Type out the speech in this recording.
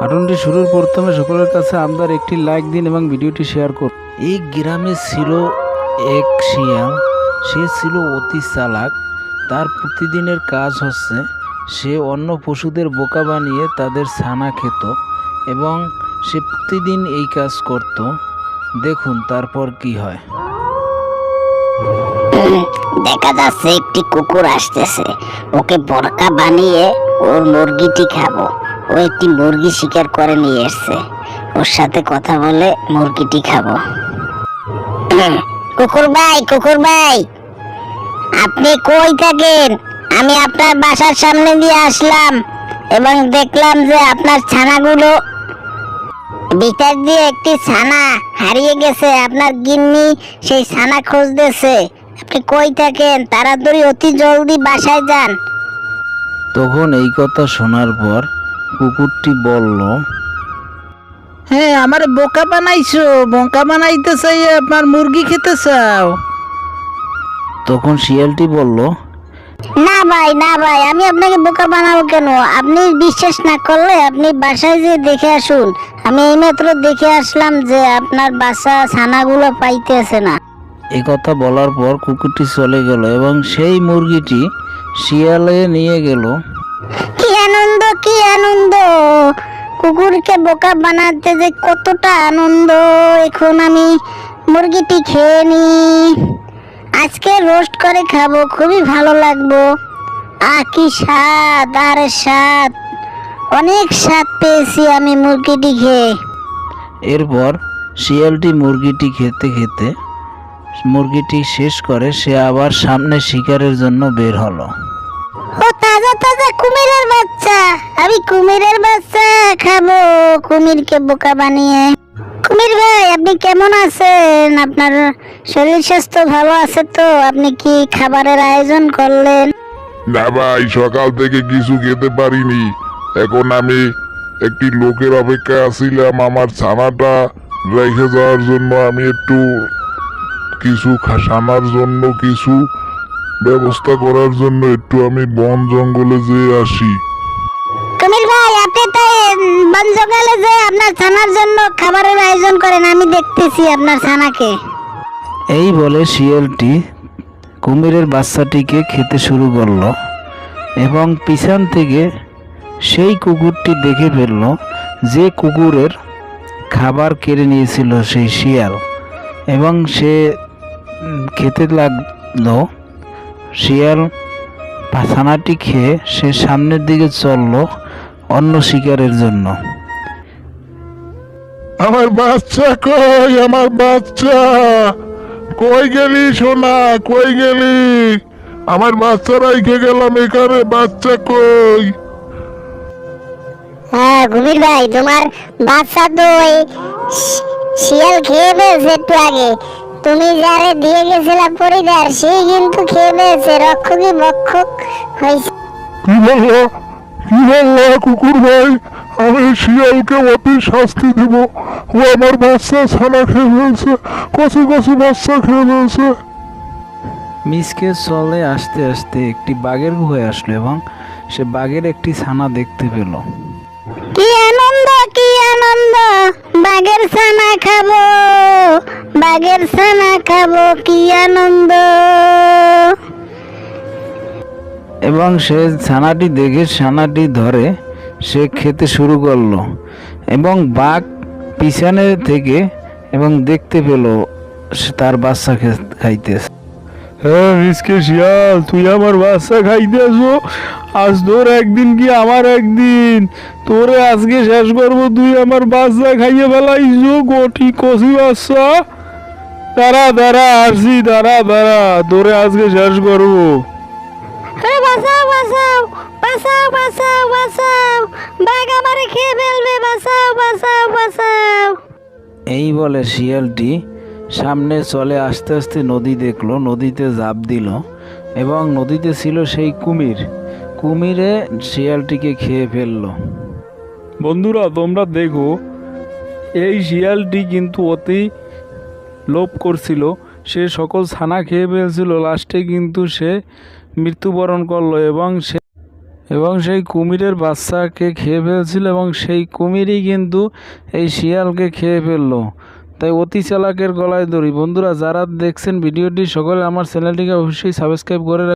কার্টুনটি শুরুর প্রথমে সকলের কাছে আপনার একটি লাইক দিন এবং ভিডিওটি শেয়ার করুন। এই গ্রামে ছিল এক শিয়াল সে ছিল অতি চালাক। তার প্রতিদিনের কাজ হচ্ছে সে অন্য পশুদের বোকা বানিয়ে তাদের ছানা খেত এবং সে প্রতিদিন এই কাজ করত। দেখুন তারপর কি হয়। দেখা যাচ্ছে একটি কুকুর আসতেছে। ওকে বরকা বানিয়ে ওর মুরগিটি খাব। ও একটি মুরগি শিকার করে নিয়ে এসছে। ওর সাথে কথা বলে মুরগিটি খাব। কুকুর ভাই কুকুর ভাই আপনি কই থাকেন? আমি আপনার বাসার সামনে দিয়ে আসলাম এবং দেখলাম যে আপনার ছানাগুলো বিচার দিয়ে একটি ছানা হারিয়ে গেছে। আপনার গিন্নি সেই ছানা খুঁজতেছে। আপনি কই থাকেন? তাড়াতাড়ি অতি জলদি বাসায় যান। তখন এই কথা শোনার পর কুকুরটি বলল হ্যাঁ আমার বোকা বানাইছো বোকা বানাইতে চাই আপনার মুরগি খেতে চাও। তখন শিয়ালটি বলল না ভাই না ভাই আমি আপনাকে বোকা বানাবো কেন? আপনি বিশ্বাস না করলে আপনি বাসায় যে দেখে আসুন। আমি এইমাত্র দেখে আসলাম যে আপনার বাসা ছানাগুলো পাইতেছে না। এই কথা বলার পর কুকুরটি চলে গেল এবং সেই মুরগিটি শিয়ালে নিয়ে গেল। কি আনন্দ কি আনন্দ? কুকুরকে বোকা বানাতে যে কতটা আনন্দ, এখন আমি মুরগিটি খেয়ে নি। আজকে রোস্ট করে খাব, খুবই ভালো লাগবো। আ কি স্বাদ, আর স্বাদ। অনেক স্বাদ পেয়েছি আমি মুরগিটি খেয়ে। এরপর শিয়ালটি মুরগিটি খেতে খেতে মুরগিটি শেষ করে সে আবার সামনে শিকারের জন্য বের হলো। তাজা কুমিরের বাচ্চা। আমি কুমিরের বাচ্চা খাব, কুমিরকে বোকা বানিয়ে। কুমির ভাই, আপনি কেমন আছেন? আপনার শরীর স্বাস্থ্য ভালো আছে তো? আপনি কি খাবারের আয়োজন করলেন? না ভাই, সকাল থেকে কিছু খেতে পারিনি। এখন আমি একটি লোকের অপেক্ষায় আছিলাম। আমার ছানাটা রেখে যাওয়ার জন্য আমি একটু কিছু ছানার জন্য কিছু ব্যবস্থা করার জন্য একটু আমি বন জঙ্গলে যেয়ে আসি। কুমির ভাই আপনি তাই বন জঙ্গলে যে আপনার ছানার জন্য খাবারের আয়োজন করেন আমি দেখতেছি আপনার ছানাকে। এই বলে শিয়ালটি কুমিরের বাচ্চাটিকে খেতে শুরু করল এবং পিছন থেকে সেই কুকুরটি দেখে ফেলল যে কুকুরের খাবার কেড়ে নিয়েছিল সেই শিয়াল এবং সে খেতে লাগল শিয়াল ছানাটি খেয়ে সে সামনের দিকে চলল অন্য শিকারের জন্য। আমার বাচ্চা কই? আমার বাচ্চা। কই গেলি সোনা? কই গেলি? আমার বাচ্চা রেখে গেলাম এখানে বাচ্চা কই? হ্যাঁ কুমির ভাই তোমার বাচ্চা তো ওই শিয়াল খেয়ে ফেলছে একটু আগে। তুমি যারে দিয়ে গেছিলা পরিবার সেই কিন্তু খেয়ে ফেলছে রক্ষকই বক্ষক হয়েছে। কি বলল? কি বলল কুকুর ভাই? আমি শিয়ালকে অতি শাস্তি দিব। ও আমার বাচ্চা ছানা খেয়ে ফেলছে কচি কচি বাচ্চা খেয়ে ফেলছে। মিসকে চলে আসতে আসতে একটি বাঘের গুহায় আসলো এবং সে বাঘের একটি ছানা দেখতে পেল। কি আনন্দ কি আনন্দ বাঘের ছানা খাব। বাঘের ছানা খাব কি আনন্দ। এবং সে ছানাটি দেখে ছানাটি ধরে সে খেতে শুরু করল। এবং বাঘ পিছনে থেকে এবং দেখতে পেল সে তার বাচ্চা খে- খাইতেছে। হ্যাঁ মিসকে শিয়াল তুই আমার বাচ্চা খাইতে আসো আজ তোর একদিন কি আমার একদিন? তোরে আজকে শেষ করব তুই আমার বাচ্চা খাইয়ে ফেলাইছো গোটি কষি বাচ্চা। দাঁড়া দাঁড়া আসি দাঁড়া দাঁড়া তোরে আজকে শেষ করব। বাঁচাও বাঁচাও বাঁচাও বাঁচাও বাঁচাও বাঘ আমারে খেয়ে ফেলবে বাঁচাও বাঁচাও বাঁচাও। এই বলে শিয়ালটি সামনে চলে আস্তে আস্তে নদী দেখল নদীতে ঝাঁপ দিল এবং নদীতে ছিল সেই কুমির। কুমিরে শিয়ালটিকে খেয়ে ফেলল। বন্ধুরা তোমরা দেখো এই শিয়ালটি কিন্তু অতি লোভ করছিল। সে সকল ছানা খেয়ে ফেলছিল। লাস্টে কিন্তু সে মৃত্যুবরণ করল এবং সে এবং সেই কুমিরের বাচ্চাকে খেয়ে ফেলছিল এবং সেই কুমিরই কিন্তু এই শিয়ালকে খেয়ে ফেলল। তাই অতি চালাকের গলায় দড়ি। বন্ধুরা, যারা দেখছেন ভিডিওটি, সকলে আমার চ্যানেলটিকে অবশ্যই সাবস্ক্রাইব করে